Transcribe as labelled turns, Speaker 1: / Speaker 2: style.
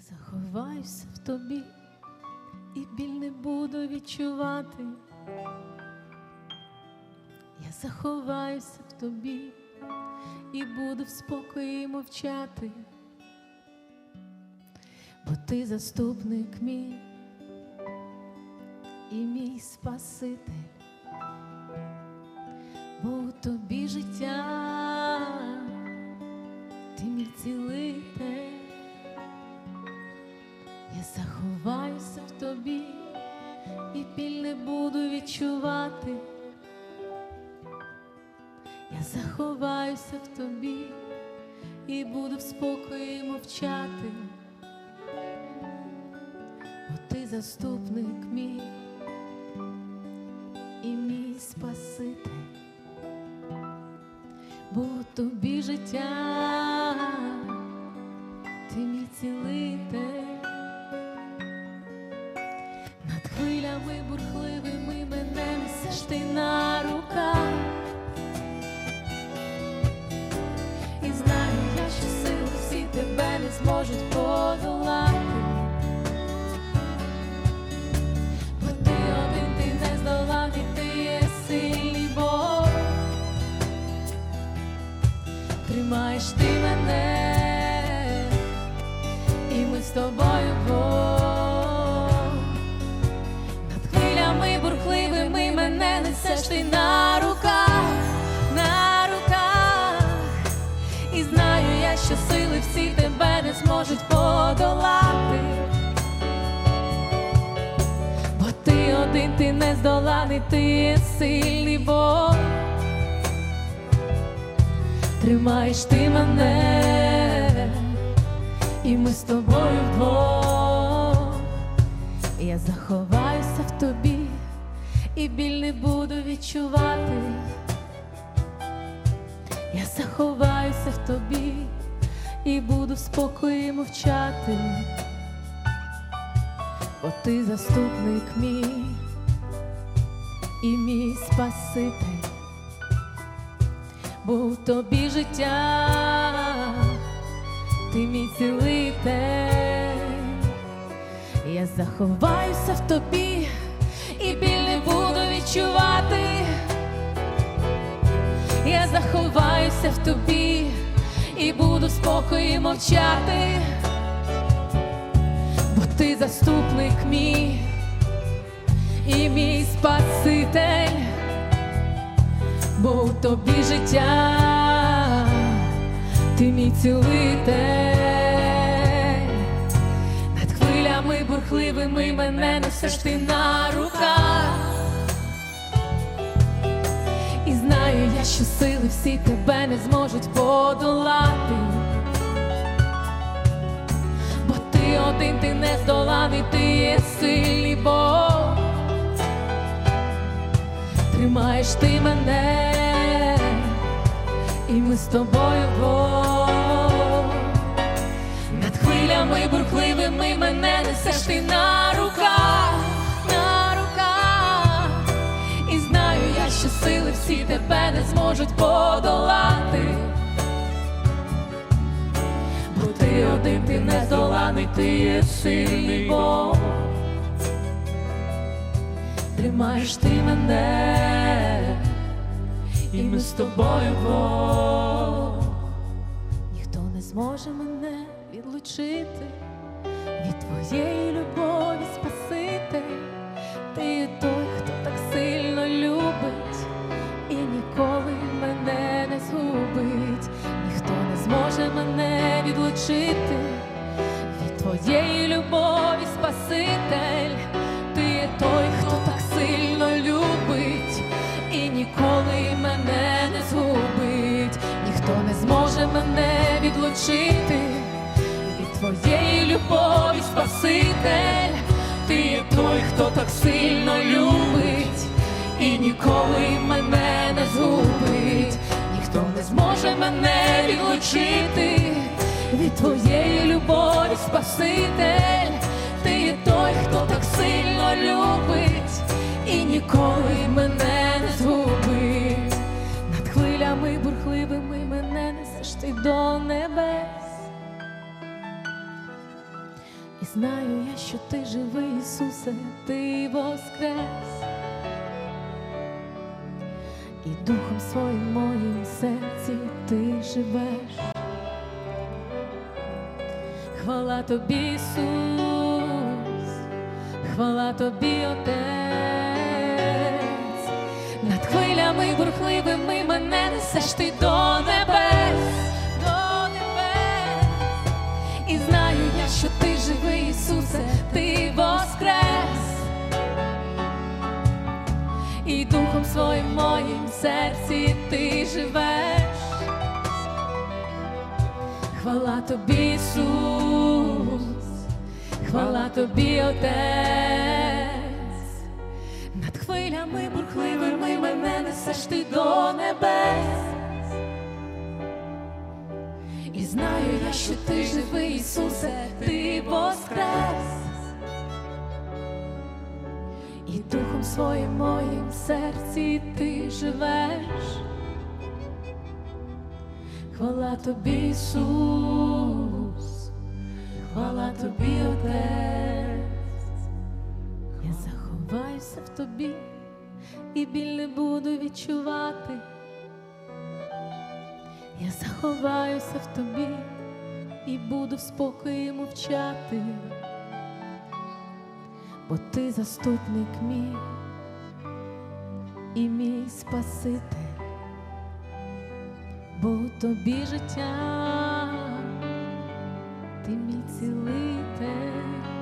Speaker 1: Заховаюся в тобі і біль не буду відчувати. Я заховаюся в тобі і буду в спокої мовчати, бо ти заступник мій і мій Спаситель, бо у тобі життя, ти мій цілитель. Я заховаюся в тобі і біль не буду відчувати. Я заховаюся в тобі і буду в спокої мовчати, бо ти заступник мій і мій Спаситель, бо тобі життя, ти мій цілитель. Зможуть подолати. Бо ти один, ти не здоланий, ти є сильний Бог. Тримаєш ти мене, і ми з тобою Бог. Над хвилями бурхливими мене несеш ти на ти не здоланий, ти є сильний Бог. Тримаєш ти мене, і ми з тобою вдвох. Я заховаюся в тобі і біль не буду відчувати. Я заховаюся в тобі і буду в спокої мовчати, бо ти заступник мій і мій Спаситель, у тобі життя, ти мій цілитель. Я заховаюся в тобі і біль не буду відчувати. Я заховаюся в тобі і буду в спокої мовчати, бо ти заступник мій і мій Спаситель, бо у тобі життя, ти мій цілитель. Над хвилями бурхливими мене несеш ти на руках. І знаю я, що сили всі тебе не зможуть подолати. Бо ти один, ти не здоланий, ти є сильний Бог. Тримаєш ти мене, і ми з тобою Бог. Над хвилями бурхливими мене несеш ти на руках, на руках. І знаю я, що сили всі тебе не зможуть подолати. Бо ти один, ти не здоланий, ти є сильний Бог. Тримаєш ти мене, і ми з тобою Бог. Ніхто не зможе мене відлучити від твоєї любові, Спаситель. Ти той, хто так сильно любить і ніколи мене не згубить. Ніхто не зможе мене відлучити від твоєї відлучити від твоєї любові, Спаситель. Ти є той, хто так сильно любить і ніколи мене не згубить. Ніхто не зможе мене відлучити від твоєї любові, Спаситель. Ти є той, хто так сильно любить і ніколи мене знаю я, що ти живий, Ісусе, ти воскрес. І духом своїм моїм серці ти живеш. Хвала тобі, Ісус, хвала тобі, Отець, над хвилями бурхливими мене несеш ти до небес, до небес. І знаю я, що ти ти живеш. Хвала тобі, Ісус, хвала тобі, Отець, над хвилями бурхливими мене несеш ти до небес. І знаю я, що ти живий, Ісусе, ти воскрес. Духом своїм моїм серці ти живеш. Хвала тобі, Ісус, хвала тобі, Отець. Я заховаюся в тобі і біль не буду відчувати. Я заховаюся в тобі і буду в спокої мовчати, бо ти заступник мій і мій Спаситель бо тобі життя, ти мій цілитель.